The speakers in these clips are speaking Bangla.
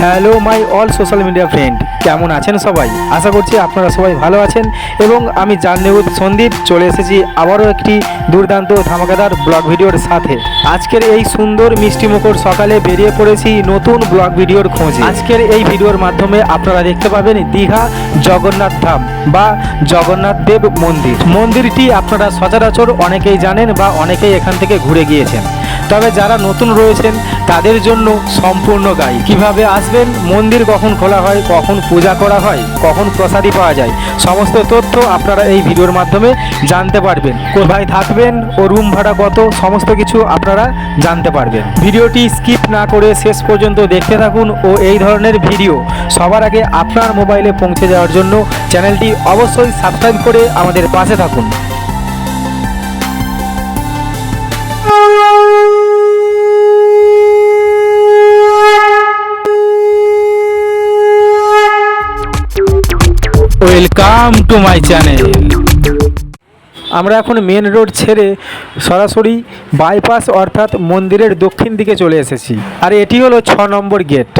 Hello my all social media friend কেমন আছেন সবাই? আশা করছি আপনারা সবাই ভালো আছেন এবং আমি জাহ্নবীর সন্দীপ চলে এসেছি আবারও একটি দুর্দান্ত ধামাকাদার ব্লগ ভিডিওর সাথে। আজকের এই সুন্দর মিষ্টিমুখর সকালে বেরিয়ে পড়েছি নতুন ব্লগ ভিডিওর খোঁজে। আজকের এই ভিডিওর মাধ্যমে আপনারা দেখতে পাবেন দীঘা জগন্নাথ ধাম বা জগন্নাথ দেব মন্দির। মন্দিরটি আপনারা সচরাচর অনেকেই জানেন বা অনেকেই এখান থেকে ঘুরে গিয়েছেন। তবে যারা নতুন রয়েছেন, তাদের জন্য সম্পূর্ণ গাই। কীভাবে আসবেন? মন্দির কখন খোলা হয়? কখন পূজা করা হয়? কখন প্রসাদী পাওয়া যায়? সমস্ত তথ্য আপনারা এই ভিডিওর মাধ্যমে জানতে পারবেন। কোথায় থাকবেন? ও রুম ভাড়া কত? সমস্ত কিছু আপনারা জানতে পারবেন। ভিডিওটি স্কিপ না করে শেষ পর্যন্ত দেখতে থাকুন ও এই ধরনের ভিডিও। সবার আগে আপনার মোবাইলে পৌঁছে যাওয়ার জন্য চ্যানেলটি অবশ্যই সাবস্ক্রাইব করে আমাদের পাশে থাকুন। ওয়েলকাম টু মাই চ্যানেল আমরা এখন মেন রোড ছেড়ে সরাসরি বাইপাস অর্থাৎ মন্দিরের দক্ষিণ দিকে চলে এসেছি। আর এটি হলো ছ নম্বর গেট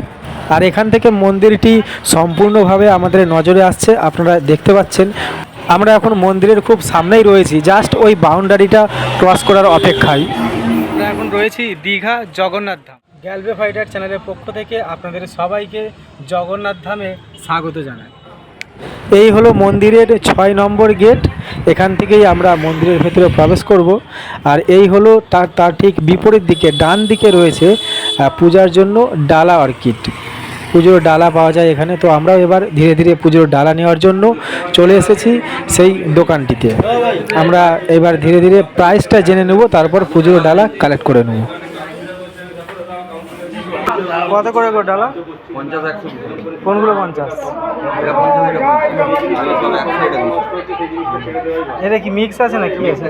আর এখান থেকে মন্দিরটি সম্পূর্ণভাবে আমাদের নজরে আসছে আপনারা দেখতে পাচ্ছেন। আমরা এখন মন্দিরের খুব সামনেই রয়েছি জাস্ট ওই বাউন্ডারিটা ক্রস করার অপেক্ষায়। আমরা এখন রয়েছি দীঘা জগন্নাথ ধাম। গ্যালবে ফাইটার চ্যানেলের পক্ষ থেকে আপনাদের সবাইকে জগন্নাথ ধামে স্বাগত জানাই। এই হলো মন্দিরের ছয় নম্বর গেট। এখান থেকেই আমরা মন্দিরের ভেতরে প্রবেশ করব। আর এই হলো তার তার ঠিক বিপরীত দিকে, ডান দিকে রয়েছে পূজার জন্য ডালা অর্কিড। পুজোর ডালা পাওয়া যায় এখানে। তো আমরাও এবার ধীরে ধীরে পুজোর ডালা নেওয়ার জন্য চলে এসেছি সেই দোকানটিতে। আমরা এবার ধীরে ধীরে প্রাইসটা জেনে নেব, তারপর পুজোর ডালা কালেক্ট করে নেব। কত করে গো ডালা? পঞ্চাশ একশো কোনগুলো পঞ্চাশ? এটা কি মিক্স আছে না কি আছে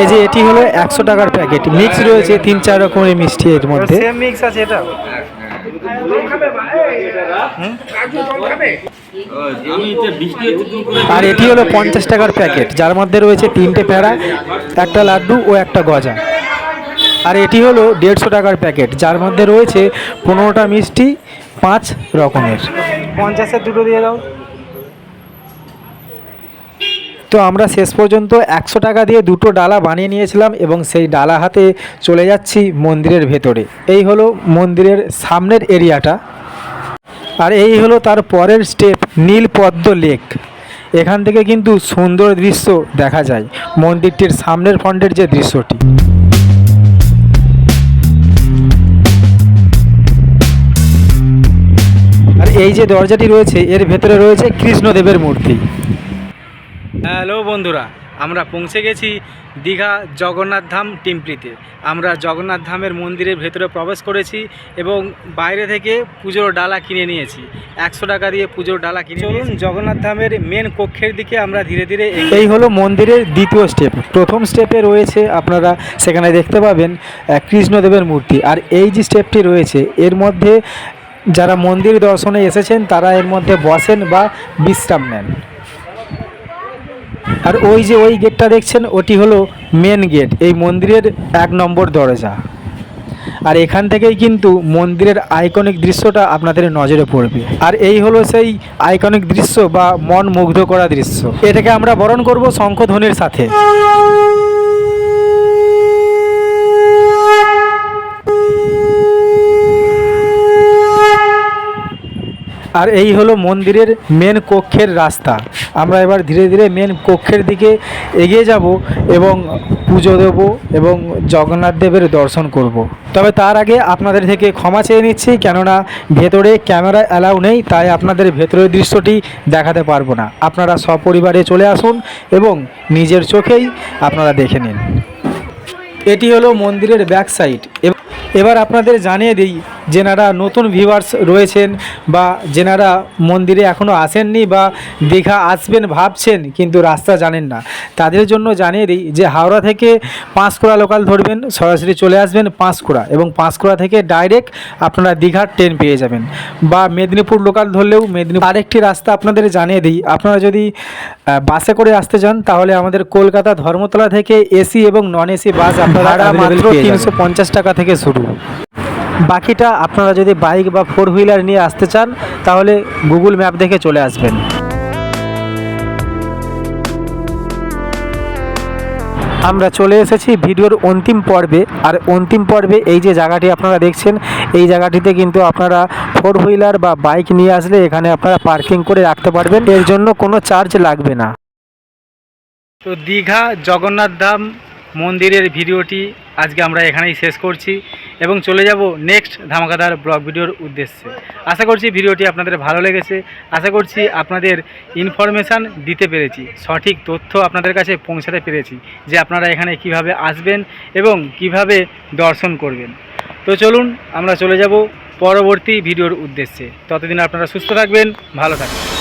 এই যে এটি হলো একশো টাকার প্যাকেট মিক্স রয়েছে তিন চার রকমের মিষ্টি এর মধ্যে। সেম মিক্স আছে এটা? করে আর এটি হলো পঞ্চাশ টাকার প্যাকেট যার মধ্যে রয়েছে তিনটে প্যাড়া একটা লাড্ডু ও একটা গজা। আর এটি হলো দেড়শো টাকার প্যাকেট যার মধ্যে রয়েছে পনেরোটা মিষ্টি পাঁচ রকমের। পঞ্চাশের দুটো দিয়ে দাও। তো আমরা শেষ পর্যন্ত একশো টাকা দিয়ে দুটো ডালা বানিয়ে নিয়েছিলাম এবং সেই ডালা হাতে চলে যাচ্ছি মন্দিরের ভেতরে। এই হলো মন্দিরের সামনের এরিয়াটা। আর এই হলো তার পরের স্টেপ নীলপদ্ম লেক। এখান থেকে কিন্তু সুন্দর দৃশ্য দেখা যায় মন্দিরটির সামনের ফ্রন্টের যে দৃশ্যটি। যে দরজাটি রয়েছে এর ভেতরে রয়েছে কৃষ্ণদেবের মূর্তি। হ্যালো বন্ধুরা আমরা পৌঁছে গেছি দীঘা জগন্নাথ ধাম টিমপ্লিতে। আমরা জগন্নাথ ধামের মন্দিরের ভেতরে প্রবেশ করেছি এবং বাইরে থেকে পুজোর ডালা কিনে নিয়েছি। একশো টাকা দিয়ে পুজোর ডালা কিনে চলুন জগন্নাথ ধামের মেন কক্ষের দিকে আমরা ধীরে ধীরে এই হলো মন্দিরের দ্বিতীয় স্টেপ প্রথম স্টেপে রয়েছে আপনারা সেখানে দেখতে পাবেন কৃষ্ণদেবের মূর্তি। আর এই যে স্টেপটি রয়েছে এর মধ্যে যারা মন্দির দর্শনে এসেছেন, তারা এর মধ্যে বসেন বা বিশ্রাম নেন। আর ওই যে ওই গেটটা দেখছেন, ওটি হলো মেন গেট এই মন্দিরের এক নম্বর দরজা। আর এখান থেকেই কিন্তু মন্দিরের আইকনিক দৃশ্যটা আপনাদের নজরে পড়বে। আর এই হলো সেই আইকনিক দৃশ্য বা মন মুগ্ধ করা দৃশ্য। এটাকে আমরা বরণ করব শঙ্খধ্বনির সাথে। আর এই হলো মন্দিরের মেন কক্ষের রাস্তা। আমরা এবার ধীরে ধীরে মেন কক্ষের দিকে এগিয়ে যাব এবং পুজো দেব এবং জগন্নাথ দেবের দর্শন করব। তবে তার আগে আপনাদের থেকে ক্ষমা চেয়ে নিচ্ছি, কেননা ভেতরে ক্যামেরা অ্যালাউ নেই, তাই আপনাদের ভেতরের দৃশ্যটি দেখাতে পারব না। আপনারা সপরিবারে চলে আসুন এবং নিজের চোখেই আপনারা দেখে নিন। এটি হলো মন্দিরের ব্যাক সাইড এবার আপনাদের জানিয়ে দিই যেনারা নতুন ভিউয়ার্স রয়েছেন বা যেনারা মন্দিরে এখনও আসেননি বা দীঘা আসবেন ভাবছেন কিন্তু রাস্তা জানেন না। তাদের জন্য জানিয়ে দিই যে হাওড়া থেকে পাঁশকুড়া লোকাল ধরবেন সরাসরি চলে আসবেন পাঁশকুড়া এবং পাঁশকুড়া থেকে ডাইরেক্ট আপনারা দীঘার ট্রেন পেয়ে যাবেন বা মেদিনীপুর লোকাল ধরলেও মেদিনীপুর আরেকটি রাস্তা আপনাদের জানিয়ে দিই। আপনারা যদি বাসে করে আসতে চান তাহলে আমাদের কলকাতা ধর্মতলা থেকে এসি এবং নন এসি বাস আপনারা মাত্র তিনশো পঞ্চাশ টাকা থেকে শুরু। বাকিটা আপনারা যদি বাইক বা ফোর হুইলার নিয়ে আসতে চান, তাহলে গুগল ম্যাপ দেখে চলে আসবেন। আমরা চলে এসেছি ভিডিওর অন্তিম পর্বে। আর অন্তিম পর্বে এই যে জায়গাটি আপনারা দেখছেন, এই জায়গাটিতে কিন্তু আপনারা ফোর হুইলার বা বাইক নিয়ে আসলে এখানে আপনারা পার্কিং করে রাখতে পারবেন। এর জন্য কোনো চার্জ লাগবে না। তো দীঘা জগন্নাথ ধাম মন্দিরের ভিডিওটি আজকে আমরা এখানেই শেষ করছি। এবং চলে যাব নেক্সট ধামাকাদার ব্লগ ভিডিওর উদ্দেশ্যে। আশা করছি ভিডিওটি আপনাদের ভালো লেগেছে। আশা করছি আপনাদের ইনফরমেশান দিতে পেরেছি। সঠিক তথ্য আপনাদের কাছে পৌঁছাতে পেরেছি যে আপনারা এখানে কীভাবে আসবেন এবং কীভাবে দর্শন করবেন। তো চলুন আমরা চলে যাব পরবর্তী ভিডিওর উদ্দেশ্যে। ততদিন আপনারা সুস্থ থাকবেন, ভালো থাকবেন।